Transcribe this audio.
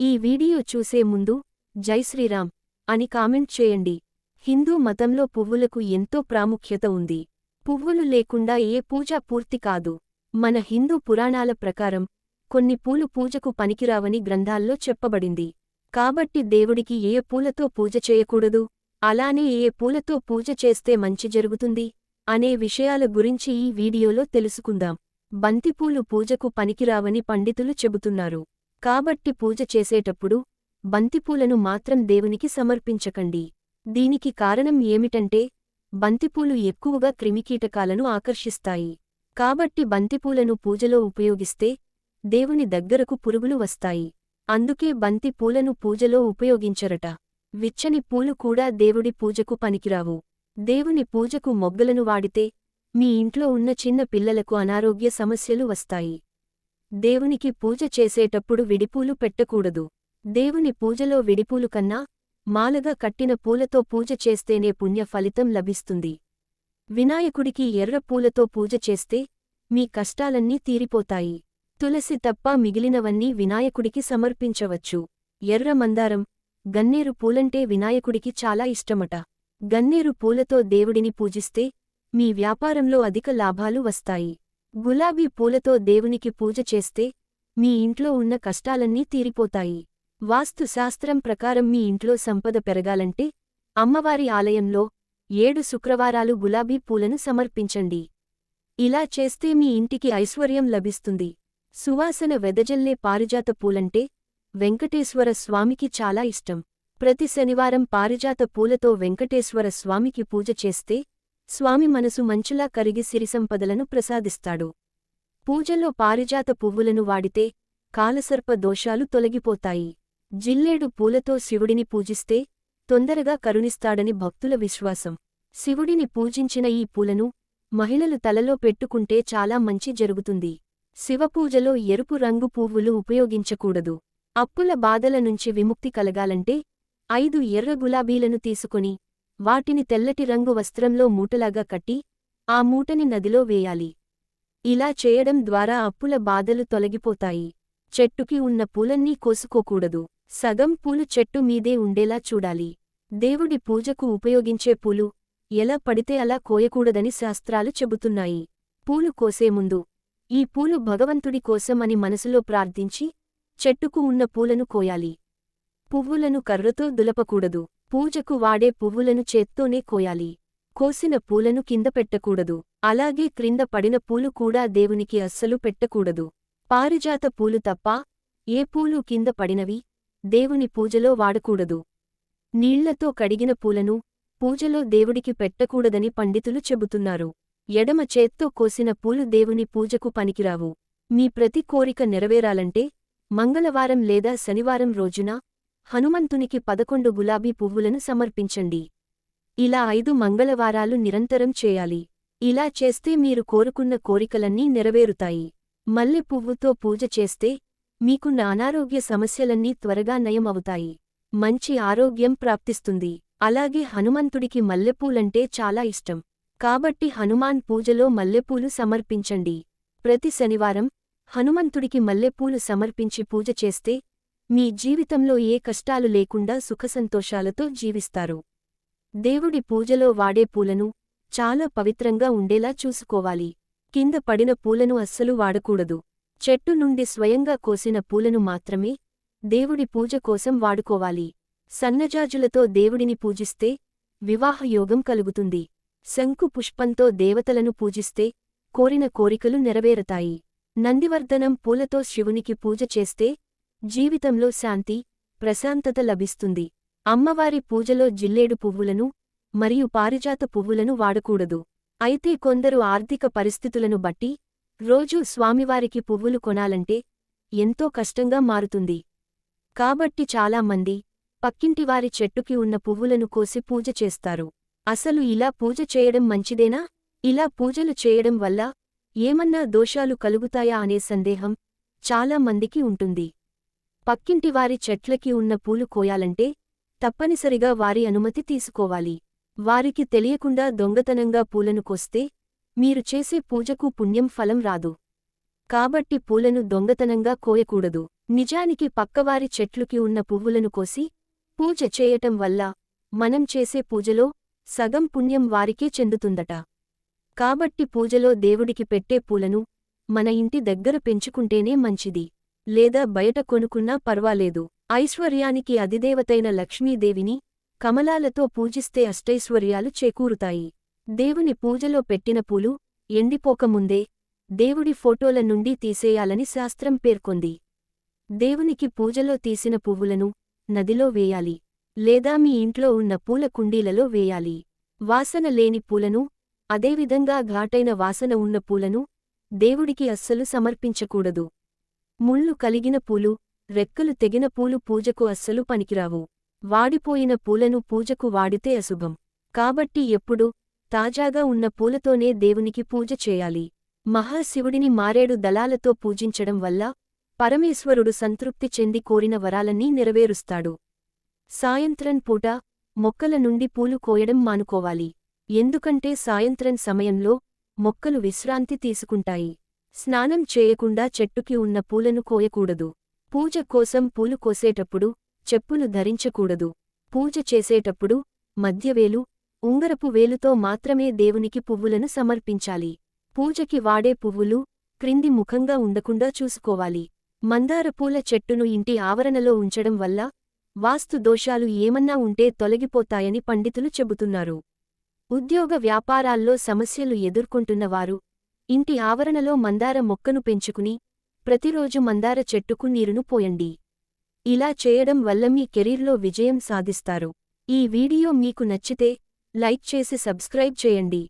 ఈ వీడియో చూసే ముందు జై శ్రీరామ్ అని కామెంట్ చేయండి. హిందూ మతంలో పువ్వులకు ఎంతో ప్రాముఖ్యత ఉంది. పువ్వులు లేకుండా ఏ పూజ పూర్తి కాదు. మన హిందూ పురాణాల ప్రకారం కొన్ని పూలు పూజకు పనికిరావని గ్రంథాల్లో చెప్పబడింది. కాబట్టి దేవుడికి ఏ పూలతో పూజ చేయకూడదు? అలానే ఏ పూలతో పూజ చేస్తే మంచి జరుగుతుంది? అనే విషయాల గురించి ఈ వీడియోలో తెలుసుకుందాం. బంతిపూలు పూజకు పనికిరావని పండితులు చెబుతున్నారు. కాబట్టి పూజ చేసేటప్పుడు బంతిపూలను మాత్రం దేవునికి సమర్పించకండి. దీనికి కారణం ఏమిటంటే బంతిపూలు ఎక్కువగా క్రిమికీటకాలను ఆకర్షిస్తాయి. కాబట్టి బంతిపూలను పూజలో ఉపయోగిస్తే దేవుని దగ్గరకు పురుగులు వస్తాయి. అందుకే బంతి పూలను పూజలో ఉపయోగించరట. విచ్చని పూలు కూడా దేవుడి పూజకు పనికిరావు. దేవుని పూజకు మొగ్గలను వాడితే మీ ఇంట్లో ఉన్న చిన్న పిల్లలకు అనారోగ్య సమస్యలు వస్తాయి. దేవునికి పూజ చేసేటప్పుడు విడిపూలు పెట్టకూడదు. దేవుని పూజలో విడిపూలు కన్నా మాలగా కట్టిన పూలతో పూజ చేస్తేనే పుణ్య ఫలితం లభిస్తుంది. వినాయకుడికి ఎర్ర పూలతో పూజ చేస్తే మీ కష్టాలన్నీ తీరిపోతాయి. తులసి తప్ప మిగిలినవన్నీ వినాయకుడికి సమర్పించవచ్చు. ఎర్ర మందారం గన్నేరు పూలంటే వినాయకుడికి చాలా ఇష్టమట. గన్నేరు పూలతో దేవుడిని పూజిస్తే మీ వ్యాపారంలో అధిక లాభాలు వస్తాయి. గులాబీ పూలతో దేవునికి పూజ చేస్తే మీ ఇంట్లో ఉన్న కష్టాలన్నీ తీరిపోతాయి. వాస్తుశాస్త్రం ప్రకారం మీ ఇంట్లో సంపద పెరగాలంటే అమ్మవారి ఆలయంలో ఏడు శుక్రవారాలు గులాబీ పూలను సమర్పించండి. ఇలా చేస్తే మీ ఇంటికి ఐశ్వర్యం లభిస్తుంది. సువాసన వెదజల్లే పారిజాత పూలంటే వెంకటేశ్వర స్వామికి చాలా ఇష్టం. ప్రతి శనివారం పారిజాత పూలతో వెంకటేశ్వర స్వామికి పూజ చేస్తే స్వామి మనసు మంచులా కరిగి సిరిసంపదలను ప్రసాదిస్తాడు. పూజలో పారిజాత పువ్వులను వాడితే కాలసర్ప దోషాలు తొలగిపోతాయి. జిల్లేడు పూలతో శివుడిని పూజిస్తే తొందరగా కరుణిస్తాడని భక్తుల విశ్వాసం. శివుడిని పూజించిన ఈ పూలను మహిళలు తలలో పెట్టుకుంటే చాలా మంచి జరుగుతుంది. శివపూజలో ఎరుపు రంగు పువ్వులు ఉపయోగించకూడదు. అప్పుల బాధల నుంచి విముక్తి కలగాలంటే ఐదు ఎర్ర గులాబీలను తీసుకుని వాటిని తెల్లటి రంగు వస్త్రంలో మూటలాగా కట్టి ఆ మూటని నదిలో వేయాలి. ఇలా చేయడం ద్వారా అప్పుల బాధలు తొలగిపోతాయి. చెట్టుకి ఉన్న పూలన్నీ కోసుకోకూడదు. సగం పూలు చెట్టు మీదే ఉండేలా చూడాలి. దేవుడి పూజకు ఉపయోగించే పూలు ఎలా పడితే అలా కోయకూడదని శాస్త్రాలు చెబుతున్నాయి. పూలు కోసే ముందు ఈ పూలు భగవంతుడి కోసం అని మనసులో ప్రార్థించి చెట్టుకు ఉన్న పూలను కోయాలి. పువ్వులను కర్రతో దులపకూడదు. పూజకు వాడే పువ్వులను చేత్తోనే కోయాలి. కోసిన పూలను కింద పెట్టకూడదు. అలాగే క్రింద పడిన పూలు కూడా దేవునికి అస్సలు పెట్టకూడదు. పారిజాత పూలు తప్ప ఏ పూలు కింద పడినవి దేవుని పూజలో వాడకూడదు. నీళ్ళతో కడిగిన పూలను పూజలో దేవుడికి పెట్టకూడదని పండితులు చెబుతున్నారు. ఎడమ చేత్తో కోసిన పూలు దేవుని పూజకు పనికిరావు. మీ ప్రతి కోరిక నెరవేరాలంటే మంగళవారం లేదా శనివారం రోజున హనుమంతునికి పదకొండు గులాబీ పువ్వులను సమర్పించండి. ఇలా ఐదు మంగళవారాలు నిరంతరం చేయాలి. ఇలా చేస్తే మీరు కోరుకున్న కోరికలన్నీ నెరవేరుతాయి. మల్లె పువ్వుతో పూజ చేస్తే మీకున్న అనారోగ్య సమస్యలన్నీ త్వరగా నయం అవుతాయి మంచి ఆరోగ్యం ప్రాప్తిస్తుంది. అలాగే హనుమంతుడికి మల్లెపూలంటే చాలా ఇష్టం. కాబట్టి హనుమాన్ పూజలో మల్లెపూలు సమర్పించండి. ప్రతి శనివారం హనుమంతుడికి మల్లెపూలు సమర్పించి పూజ చేస్తే మీ జీవితంలో ఏ కష్టాలు లేకుండా సుఖసంతోషాలతో జీవిస్తారు. దేవుడి పూజలో వాడే పూలను చాలా పవిత్రంగా ఉండేలా చూసుకోవాలి. కింద పడిన పూలను అస్సలు వాడకూడదు. చెట్టు నుండి స్వయంగా కోసిన పూలను మాత్రమే దేవుడి పూజ కోసం వాడుకోవాలి. సన్నజాజులతో దేవుడిని పూజిస్తే వివాహయోగం కలుగుతుంది. శంకు పుష్పంతో దేవతలను పూజిస్తే కోరిన కోరికలు నెరవేరతాయి. నందివర్ధనం పూలతో శివునికి పూజ చేస్తే జీవితంలో శాంతి ప్రశాంతత లభిస్తుంది. అమ్మవారి పూజలో జిల్లేడు పువ్వులను మరియు పారిజాత పువ్వులను వాడకూడదు. అయితే కొందరు ఆర్థిక పరిస్థితులను బట్టి రోజూ స్వామివారికి పువ్వులు కొనాలంటే ఎంతో కష్టంగా మారుతుంది. కాబట్టి చాలామంది పక్కింటివారి చెట్టుకి ఉన్న పువ్వులను కోసి పూజ చేస్తారు. అసలు ఇలా పూజ చేయడం మంచిదేనా? ఇలా పూజలు చేయడం వల్ల ఏమన్నా దోషాలు కలుగుతాయా అనే సందేహం చాలా మందికి ఉంటుంది. పక్కింటివారి చెట్లకి ఉన్న పూలు కోయాలంటే తప్పనిసరిగా వారి అనుమతి తీసుకోవాలి. వారికి తెలియకుండా దొంగతనంగా పూలను కోస్తే మీరు చేసే పూజకు పుణ్యం ఫలం రాదు. కాబట్టి పూలను దొంగతనంగా కోయకూడదు. నిజానికి పక్కవారి చెట్లుకి ఉన్న పువ్వులను కోసి పూజ చేయటం వల్ల మనం చేసే పూజలో సగం పుణ్యం వారికే చెందుతుందట. కాబట్టి పూజలో దేవుడికి పెట్టే పూలను మన ఇంటి దగ్గర పెంచుకుంటేనే మంచిది. లేదా బయట కొనుక్కున్నా పర్వాలేదు. ఐశ్వర్యానికి అధిదేవతైన లక్ష్మీదేవిని కమలాలతో పూజిస్తే అష్టైశ్వర్యాలు చేకూరుతాయి. దేవుని పూజలో పెట్టిన పూలు ఎండిపోకముందే దేవుడి ఫోటోల నుండి తీసేయాలని శాస్త్రం పేర్కొంది. దేవునికి పూజలో తీసిన పువ్వులను నదిలో వేయాలి లేదా మీ ఇంట్లో ఉన్న పూల కుండీలలో వేయాలి. వాసన లేని పూలను అదేవిధంగా ఘాటైన వాసన ఉన్న పూలను దేవుడికి అస్సలు సమర్పించకూడదు. ముళ్ళు కలిగిన పూలు రెక్కలు తెగిన పూలు పూజకు అస్సలు పనికిరావు. వాడిపోయిన పూలను పూజకు వాడితే అశుభం. కాబట్టి ఎప్పుడు తాజాగా ఉన్న పూలతోనే దేవునికి పూజ చేయాలి. మహాశివుడిని మారేడు దళాలతో పూజించడం వల్ల పరమేశ్వరుడు సంతృప్తి చెంది కోరిన వరాలన్నీ నెరవేరుస్తాడు. సాయంత్రం పూట మొక్కల నుండి పూలు కోయడం మానుకోవాలి. ఎందుకంటే సాయంత్రం సమయంలో మొక్కలు విశ్రాంతి తీసుకుంటాయి. స్నానం చేయకుండా చెట్టుకి ఉన్న పూలను కోయకూడదు. పూజ కోసం పూలు కోసేటప్పుడు చెప్పులు ధరించకూడదు. పూజ చేసేటప్పుడు మధ్యవేలు ఉంగరపు వేలుతో మాత్రమే దేవునికి పువ్వులను సమర్పించాలి. పూజకి వాడే పువ్వులు క్రింది ముఖంగా ఉండకుండా చూసుకోవాలి. మందార పూల చెట్టును ఇంటి ఆవరణలో ఉంచడం వల్ల వాస్తు దోషాలు ఏమన్నా ఉంటే తొలగిపోతాయని పండితులు చెబుతున్నారు. ఉద్యోగ వ్యాపారాల్లో సమస్యలు ఎదుర్కొంటున్నవారు ఇంటి ఆవరణలో మందార మొక్కను పెంచుకుని ప్రతిరోజు మందార చెట్టుకు నీరును పోయండి. ఇలా చేయడం వల్ల మీ కెరీర్లో విజయం సాధిస్తారు. ఈ వీడియో మీకు నచ్చితే లైక్ చేసి సబ్స్క్రైబ్ చేయండి.